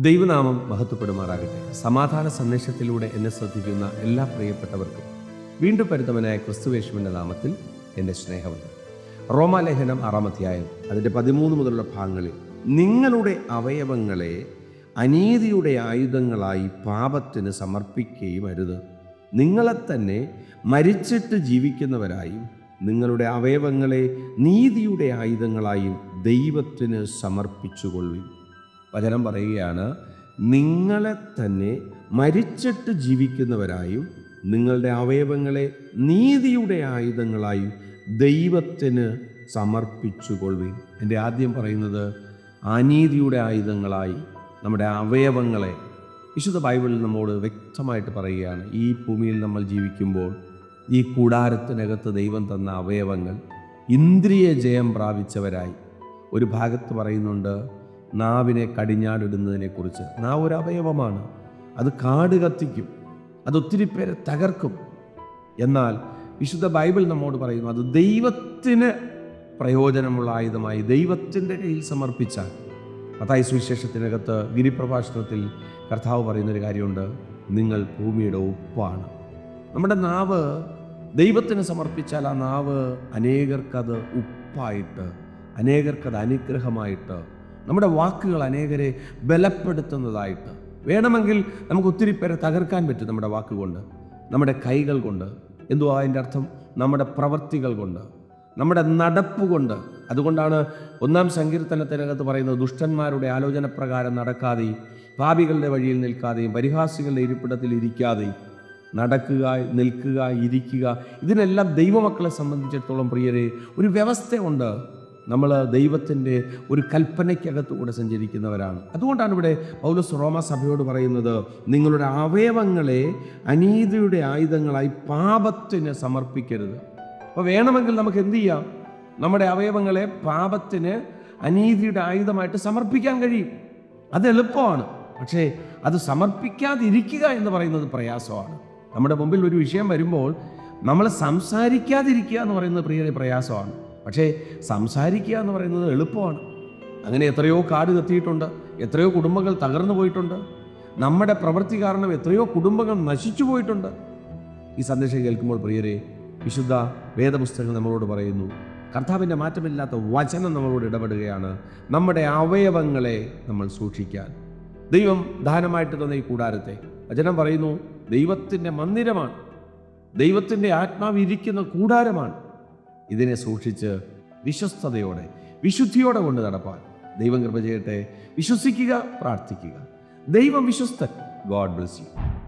ദൈവനാമം മഹത്വപ്പെടുമാറാകട്ടെ. സമാധാന സന്ദേശത്തിലൂടെ എന്നെ ശ്രദ്ധിക്കുന്ന എല്ലാ പ്രിയപ്പെട്ടവർക്കും വീണ്ടും പരിതമനായ ക്രിസ്തുവേശുവിന്റെ നാമത്തിൽ എന്റെ സ്നേഹമുണ്ട് റോമാലേഖനം ആറാം അധ്യായം അതിന്റെ പതിമൂന്ന് മുതലുള്ള ഭാഗങ്ങളിൽ നിങ്ങളുടെ അവയവങ്ങളെ അനീതിയുടെ ആയുധങ്ങളായി പാപത്തിന് സമർപ്പിക്കുകയും അരുത്. നിങ്ങളെ തന്നെ മരിച്ചിട്ട് ജീവിക്കുന്നവരായും നിങ്ങളുടെ അവയവങ്ങളെ നീതിയുടെ ആയുധങ്ങളായും ദൈവത്തിന് സമർപ്പിച്ചുകൊള്ളുവിൻ. വചനം പറയുകയാണ് നിങ്ങളെ തന്നെ മരിച്ചിട്ട് ജീവിക്കുന്നവരായും നിങ്ങളുടെ അവയവങ്ങളെ നീതിയുടെ ആയുധങ്ങളായും ദൈവത്തിന് സമർപ്പിച്ചുകൊള്ളുവിൻ. എന്റെ ആദ്യം പറയുന്നത് അനീതിയുടെ ആയുധങ്ങളായി നമ്മുടെ അവയവങ്ങളെ വിശുദ്ധ ബൈബിളിൽ നമ്മോട് വ്യക്തമായിട്ട് പറയുകയാണ് ഈ ഭൂമിയിൽ നമ്മൾ ജീവിക്കുമ്പോൾ ഈ കൂടാരത്തിനകത്ത് ദൈവം തന്ന അവയവങ്ങൾ ഇന്ദ്രിയ ജയം പ്രാപിച്ചവരായി. ഒരു ഭാഗത്ത് പറയുന്നുണ്ട് നാവിനെ കടിഞ്ഞാടിടുന്നതിനെക്കുറിച്ച്. നാവ് ഒരു അവയവമാണ്. അത് കാട് കത്തിക്കും. അതൊത്തിരി പേരെ തകർക്കും. എന്നാൽ വിശുദ്ധ ബൈബിൾ നമ്മോട് പറയുന്നു അത് ദൈവത്തിന് പ്രയോജനമുള്ള ആയുധമായി ദൈവത്തിന്റെ കയ്യിൽ സമർപ്പിച്ചാൽ. അതായത് സുവിശേഷത്തിനകത്ത് ഗിരിപ്രഭാഷണത്തിൽ കർത്താവ് പറയുന്നൊരു കാര്യമുണ്ട് നിങ്ങൾ ഭൂമിയുടെ ഉപ്പാണ്. നമ്മുടെ നാവ് ദൈവത്തിന് സമർപ്പിച്ചാൽ ആ നാവ് അനേകർക്കത് ഉപ്പായിട്ട് അനേകർക്കത് അനുഗ്രഹമായിട്ട് നമ്മുടെ വാക്കുകൾ അനേകരെ ബലപ്പെടുത്തുന്നതായിട്ട്. വേണമെങ്കിൽ നമുക്ക് ഒത്തിരി പേരെ തകർക്കാൻ പറ്റും നമ്മുടെ വാക്കുകൊണ്ട് നമ്മുടെ കൈകൾ കൊണ്ട്. എന്തുവാ അതിന്റെ അർത്ഥം? നമ്മുടെ പ്രവൃത്തികൾ കൊണ്ട്. നമ്മുടെ നടപ്പ് കൊണ്ട്. അതുകൊണ്ടാണ് ഒന്നാം സങ്കീർത്തനത്തിനകത്ത് പറയുന്നത് ദുഷ്ടന്മാരുടെ ആലോചന പ്രകാരം നടക്കാതെയും പാപികളുടെ വഴിയിൽ നിൽക്കാതെയും പരിഹാസികളുടെ ഇരിപ്പിടത്തിൽ ഇരിക്കാതെയും നടക്കുക നിൽക്കുക ഇരിക്കുക. ഇതിനെല്ലാം ദൈവമക്കളെ സംബന്ധിച്ചിടത്തോളം പ്രിയരെ ഒരു വ്യവസ്ഥയുണ്ട്. നമ്മൾ ദൈവത്തിന്റെ ഒരു കൽപ്പനയ്ക്കകത്തുകൂടെ സഞ്ചരിക്കുന്നവരാണ്. അതുകൊണ്ടാണ് ഇവിടെ പൗലസ് റോമ സഭയോട് പറയുന്നത് നിങ്ങളുടെ അവയവങ്ങളെ അനീതിയുടെ ആയുധങ്ങളായി പാപത്തിന് സമർപ്പിക്കരുത്. അപ്പോൾ വേണമെങ്കിൽ നമുക്ക് എന്ത് ചെയ്യാം? നമ്മുടെ അവയവങ്ങളെ പാപത്തിന് അനീതിയുടെ ആയുധമായിട്ട് സമർപ്പിക്കാൻ കഴിയും. അത് എളുപ്പമാണ്. പക്ഷേ അത് സമർപ്പിക്കാതിരിക്കുക എന്ന് പറയുന്നത് പ്രയാസമാണ്. നമ്മുടെ മുമ്പിൽ ഒരു വിഷയം വരുമ്പോൾ നമ്മൾ സംസാരിക്കാതിരിക്കുക എന്ന് പറയുന്നത് പ്രിയ പ്രയാസമാണ്. പക്ഷേ സംസാരിക്കുക എന്ന് പറയുന്നത് എളുപ്പമാണ്. അങ്ങനെ എത്രയോ കാട് കത്തിയിട്ടുണ്ട് എത്രയോ കുടുംബങ്ങൾ തകർന്നു പോയിട്ടുണ്ട്. നമ്മുടെ പ്രവൃത്തി കാരണം എത്രയോ കുടുംബങ്ങൾ നശിച്ചു പോയിട്ടുണ്ട്. ഈ സന്ദേശം കേൾക്കുമ്പോൾ പ്രിയരെ വിശുദ്ധ വേദപുസ്തകം നമ്മളോട് പറയുന്നു കർത്താവിന്റെ മാറ്റമില്ലാത്ത വചനം നമ്മളോട് ഇടപെടുകയാണ്. നമ്മുടെ അവയവങ്ങളെ നമ്മൾ സൂക്ഷിക്കാൻ. ദൈവം ദാനമായിട്ട് തന്ന ഈ കൂടാരത്തെ വചനം പറയുന്നു ദൈവത്തിന്റെ മന്ദിരമാണ്. ദൈവത്തിന്റെ ആത്മാവ് ഇരിക്കുന്ന കൂടാരമാണ്. ഇതിനെ സൂക്ഷിച്ച് വിശ്വസ്തയോടെ വിശുദ്ധിയോടെ കൊണ്ട് നടപ്പാൻ. ദൈവം കൃപ ചെയ്യട്ടെ. വിശ്വസിക്കുക പ്രാർത്ഥിക്കുക. ദൈവം വിശ്വസ്തൻ. God bless you.